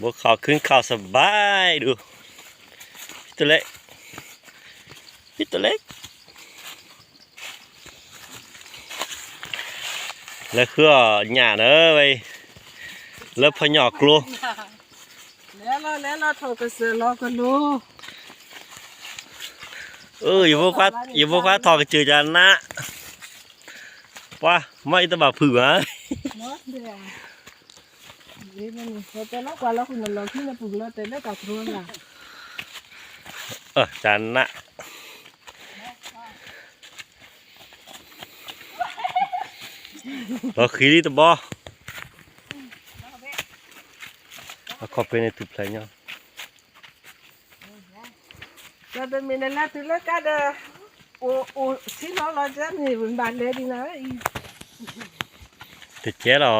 บวกเขาขึ้นเขาสบายดูพี่ตัวเล็กพี่ตัวเล็ก แล้วคือหญ้าเด้อไปแล้วพอหยอกกลัวแล้วเราแล้วเราโทรไปซื้อรอกันดูเอออย่าบอกว่าอย่าบอกว่าทอกระจือจานนะว่าไม่ต้องมาผือฮะหมด เดียวนี่มันเราจะล็อกว่าเราคุณเราที่เราปลูกเราแต่ได้กับครัวล่ะเออจานนะเราขี้ดิตบอเอาขอเป็นในตุกเพลงเนาะเราจะมีในละตัวละกันเด้อโอ้โอ้ที่เราเราจะมีบนบ้านเลยดีนะติดเจ๊หรอ